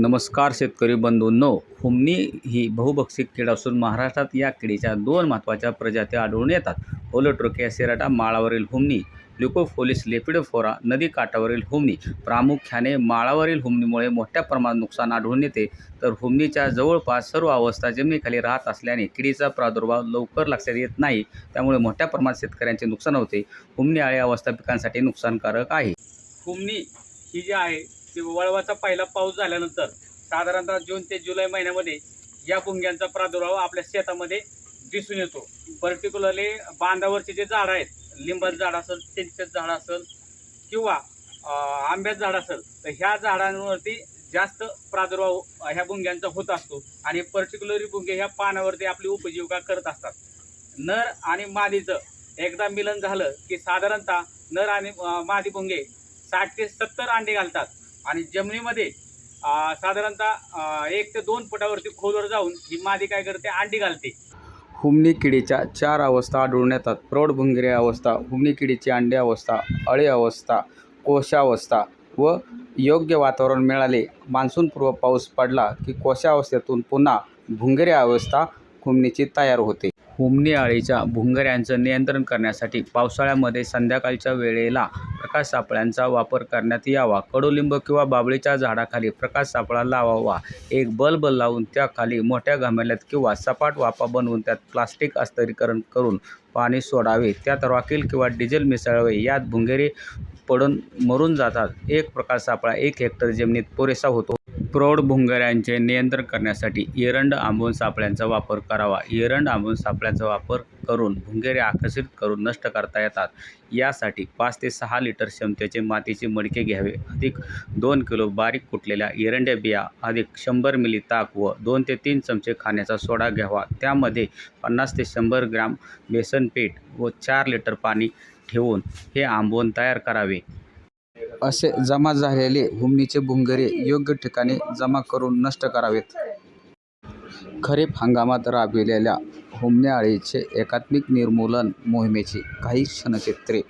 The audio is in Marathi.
नमस्कार शेतकरी बंधूंनो हुमणी ही बहुभक्षिक कीड असून महाराष्ट्रात या किडीच्या दोन महत्त्वाच्या प्रजाती आढळून येतात. ओलोट्रोकिया सेराटा माळावरील हुमणी ल्युकोफोलिस लेपिडोफोरा नदी काठावरील हुमणी प्रामुख्याने माळावरील हुमणीमुळे मोठ्या प्रमाणात नुकसान आढळून येते. तर हुमणीच्या जवळपास सर्व अवस्था जमिनीखाली राहत असल्याने किडीचा प्रादुर्भाव लवकर लक्षात येत नाही. त्यामुळे मोठ्या प्रमाणात शेतकऱ्यांचे नुकसान होते. हुमणी आळी अवस्था पिकांसाठी नुकसानकारक आहे. हुमणी ही जी आहे ती वळवाचा पहिला पाऊस झाल्यानंतर साधारणतः जून ते जुलै महिन्यामध्ये या भुंग्यांचा प्रादुर्भाव आपल्या शेतामध्ये दिसून येतो. पर्टिक्युलरली बांधावरचे जे झाडं आहेत लिंबाचं झाड असेल चिंचेचं झाड असेल किंवा आंब्याचं झाड असेल तर ह्या झाडांवरती जास्त प्रादुर्भाव ह्या भुंग्यांचा होत असतो आणि पर्टिक्युलरली भुंगे ह्या पानावरती आपली उपजीविका करत असतात. नर आणि मादीचं एकदा मिलन झालं की साधारणतः नर आणि मादी भुंगे साठ ते सत्तर अंडे घालतात. आणि जमिनीमध्ये साधारणतः एक ते दोन फुटावरती खोलवर जाऊन ही मादी काय करते? अंडी घालते. हुमणी किडीच्या चार अवस्था आढळून येतात. प्रौढ भुंगरी अवस्था हुमणी किडीची अंडे अवस्था अळी अवस्था कोशावस्था व योग्य वातावरण मिळाले. मान्सूनपूर्व पाऊस पडला की कोशावस्थेतून पुन्हा भुंगरे अवस्था हुमणीची तयार होते. हुमणी अळीच्या भुंगऱ्यांचं नियंत्रण करण्यासाठी पावसाळ्यामध्ये संध्याकाळच्या वेळेला प्रकाश सापळ्यांचा वापर करण्यात यावा. कडुलिंब किंवा बाबळीच्या झाडाखाली प्रकाश सापळा लावावा. एक बल्ब लावून त्याखाली मोठ्या घमेल्यात किंवा सपाट वाफा बनवून त्यात प्लास्टिक अस्तरीकरण करून पाणी सोडावे. त्यात रॉकेल किंवा डिझेल मिसळावे. यात भुंगेरी पडून मरून जातात. एक प्रकाश सापळा एक हेक्टर जमिनीत पुरेसा होतो. प्रौढ भुंगऱ्यांचे नियंत्रण करण्यासाठी एरंड आंबून सापळ्यांचा वापर करावा. एरंड आंबून सापळ्यांचा वापर करून भुंगेरे आकर्षित करून नष्ट करता येतात. यासाठी पाच ते सहा लिटर क्षमतेचे मातीचे मडके घ्यावे. अधिक दोन किलो बारीक कुटलेल्या एरंड्या बिया अधिक शंभर मिली ताक व दोन ते तीन चमचे खाण्याचा सोडा घ्यावा. त्यामध्ये पन्नास ते शंभर ग्रॅम बेसन पीठ व चार लिटर पाणी ठेवून हे आंबवून तयार करावे. असे जमा झालेले हुमणीचे भुंगरे योग्य ठिकाणी जमा करून नष्ट करावेत. खरीप हंगामात राबविलेल्या हुमण्या अळीचे एकात्मिक निर्मूलन मोहिमेची काही क्षणचित्रे.